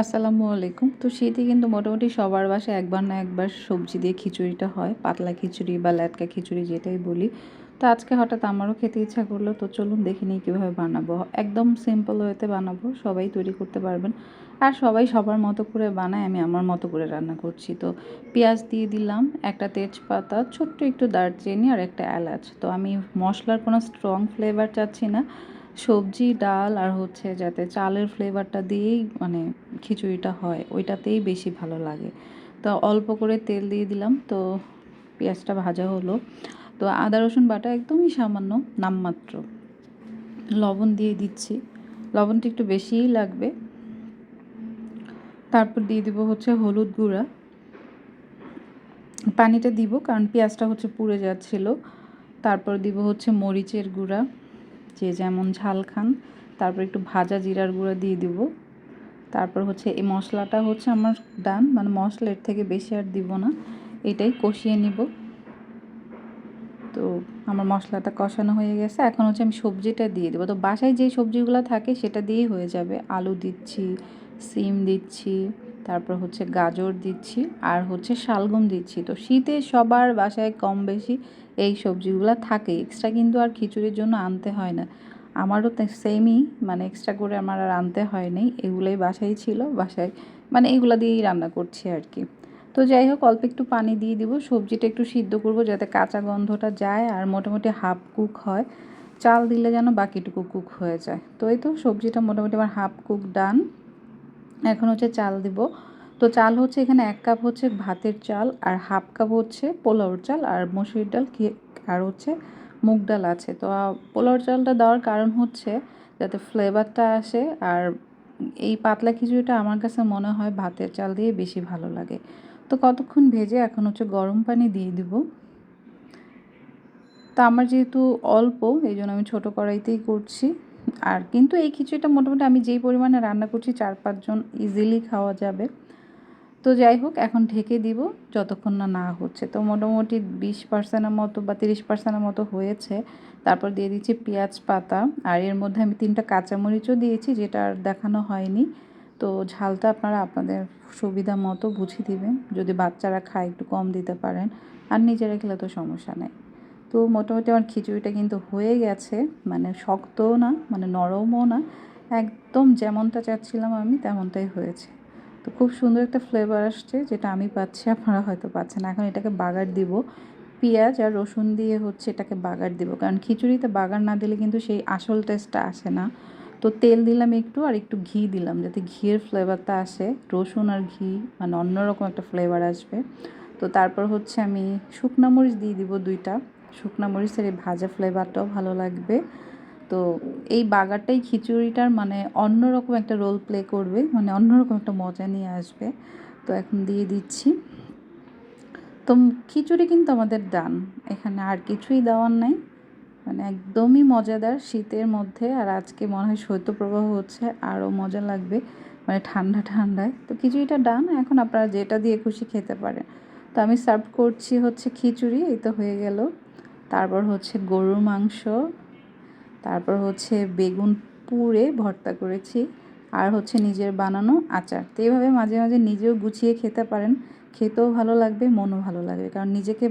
আসসালামু আলাইকুম। তো শীতে কিন্তু মোটামুটি সবার বাসায় একবার না একবার সবজি দিয়ে খিচুড়িটা হয়। পাতলা খিচুড়ি বা ল্যাটকা খিচুড়ি যেটাই বলি। তো আজকে হঠাৎ আমারও খেতে ইচ্ছা করল। তো চলুন দেখে নিই কীভাবে বানাবো। একদম সিম্পল ওয়েতে বানাবো। সবাই তৈরি করতে পারবেন। আর সবাই সবার মতো করে বানায়, আমি আমার মতো করে রান্না করছি। তো পেঁয়াজ দিয়ে দিলাম, একটা তেজপাতা, ছোট্ট একটু দারচিনি আর একটা এলাচ। তো আমি মশলার কোনো স্ট্রং ফ্লেভার চাচ্ছি না। সবজি, ডাল আর হচ্ছে যাতে চালের ফ্লেভারটা দিয়েই মানে খিচুড়িটা হয়, ওইটাতেই বেশি ভালো লাগে। তো অল্প করে তেল দিয়ে দিলাম, তো পেঁয়াজটা ভাজা হলো। তো আদা, রসুন বাটা একদমই সামান্য, নামমাত্র। লবণ দিয়ে দিচ্ছি। লবণটা একটু বেশিই লাগবে। তারপর দিয়ে দিব হচ্ছে হলুদ গুঁড়া। পানিটা দিব, কারণ পেঁয়াজটা হচ্ছে পুড়ে যাচ্ছিল। তারপর দিব হচ্ছে মরিচের গুঁড়া। যে যেমন ঝাল খান, তারপর একটু ভাজা জিরার গুঁড়া দিয়ে দিব। তারপর হচ্ছে এই মশলাটা হচ্ছে আমার ডান মানে মশলা এর থেকে বেশি আর দিব না, এটাই কষিয়ে নিব। তো আমার মশলাটা কষানো হয়ে গেছে, এখন হচ্ছে আমি সবজিটা দিয়ে দেবো। তো বাসায় যে সবজিগুলো থাকে সেটা দিয়েই হয়ে যাবে। আলু দিচ্ছি, সিম দিচ্ছি, তারপর হচ্ছে গাজর দিচ্ছি, আর হচ্ছে শালগম দিচ্ছি। তো শীতে সবার বাসায় কম বেশি এই সবজিগুলো থাকে এক্সট্রা কিন্তু আর খিচুড়ির জন্য আনতে হয় না। আমারও সেমই মানে এক্সট্রা করে আমার আর আনতে হয়নি এগুলোই বাসায় ছিল, বাসায় মানে এগুলো দিয়েই রান্না করছি আর কি। তো যাই হোক, অল্প একটু পানি দিয়ে দিব, সবজিটা একটু সিদ্ধ করব যাতে কাঁচা গন্ধটা যায় আর মোটামুটি হাফ কুক হয়। চাল দিলে যেন বাকিটুকু কুক হয়ে যায়। তো এই তো সবজিটা মোটামুটি আমার হাফ কুক ডান এখন হচ্ছে চাল দিব। তো চাল হচ্ছে এখানে এক কাপ হচ্ছে ভাতের চাল আর হাফ কাপ হচ্ছে পোলাওর চাল আর মসুরির ডাল আর হচ্ছে মুগ ডাল আছে। তো পোলাওর চালটা দেওয়ার কারণ হচ্ছে যাতে ফ্লেভারটা আসে আর এই পাতলা খিচুড়িটা আমার কাছে মনে হয় ভাতের চাল দিয়ে বেশি ভালো লাগে। তো কতক্ষণ ভেজে এখন হচ্ছে গরম পানি দিয়ে দিব। তা আমার যেহেতু অল্প, এই জন্য আমি ছোটো কড়াইতেই করছি। আর কিন্তু এই খিচুড়িটা মোটামুটি আমি যেই পরিমাণে রান্না করছি চার পাঁচজন ইজিলি খাওয়া যাবে। তো যাই হোক, এখন ঢেকে দিব, যতক্ষণ না না হচ্ছে। তো মোটামুটি বিশ পার্সেন্টের মতো বা তিরিশ পার্সেন্টের মতো হয়েছে। তারপর দিয়ে দিচ্ছি পেঁয়াজ পাতা। আর এর মধ্যে আমি তিনটা কাঁচামরিচও দিয়েছি, যেটা আর দেখানো হয়নি। তো ঝালটা আপনারা আপনাদের সুবিধা মতো বুঝে দিবেন। যদি বাচ্চারা খায়, একটু কম দিতে পারেন। আর নিজেরা খেলে তো সমস্যা নেই। তো মোটামুটি আমার খিচুড়িটা কিন্তু হয়ে গেছে। মানে শক্তও না মানে নরমও না। একদম যেমনটা চাচ্ছিলাম আমি, তেমনটাই হয়েছে। তো খুব সুন্দর একটা ফ্লেভার আসছে, যেটা আমি পাচ্ছি, আপনারা হয়তো পাচ্ছেন এখন এটাকে বাগার দিব। পেঁয়াজ আর রসুন দিয়ে হচ্ছে এটাকে বাগার দিব। কারণ খিচুড়িতে বাগার না দিলে কিন্তু সেই আসল টেস্টটা আসে না। তো তেল দিলাম একটু আর একটু ঘি দিলাম, যাতে ঘিয়ের ফ্লেভারটা আসে। রসুন আর ঘি মানে অন্যরকম একটা ফ্লেভার আসবে। তো তারপর হচ্ছে আমি শুকনা মরিচ দিয়ে দিব দুইটা। শুকনা মরিচের এই ভাজা ফ্লেভারটাও ভালো লাগবে। তো এই বাগারটাই খিচুড়িটার মানে অন্যরকম একটা রোল প্লে করবে মানে অন্যরকম একটা মজা নিয়ে আসবে। তো এখন দিয়ে দিচ্ছি। তো খিচুড়ি কিন্তু আমাদের ডান এখানে আর কিছুই দেওয়ার নাই। মানে একদমই মজাদার শীতের মধ্যে, আর আজকে মনে হয় শৈত্যপ্রবাহ হচ্ছে, আরও মজা লাগবে মানে ঠান্ডা ঠান্ডায়। তো খিচুড়িটা ডান এখন আপনারা যেটা দিয়ে খুশি খেতে পারেন। তো আমি সার্ভ করছি হচ্ছে খিচুড়ি, এই তো হয়ে গেল। তারপর হচ্ছে গরুর মাংস তারপর হচ্ছে বেগুন পুড়ে ভর্তা করেছি। আর হচ্ছে নিজের বানানো আচার। তো এইভাবে মাঝে মাঝে নিজেও গুছিয়ে খেতে পারেন। খেতেও ভালো লাগবে, মনও ভালো লাগবে। কারণ নিজেকে,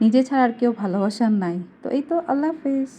নিজে ছাড়া আর কেউ ভালোবাসার নাই। তো এই তো, আল্লাহ হাফিজ।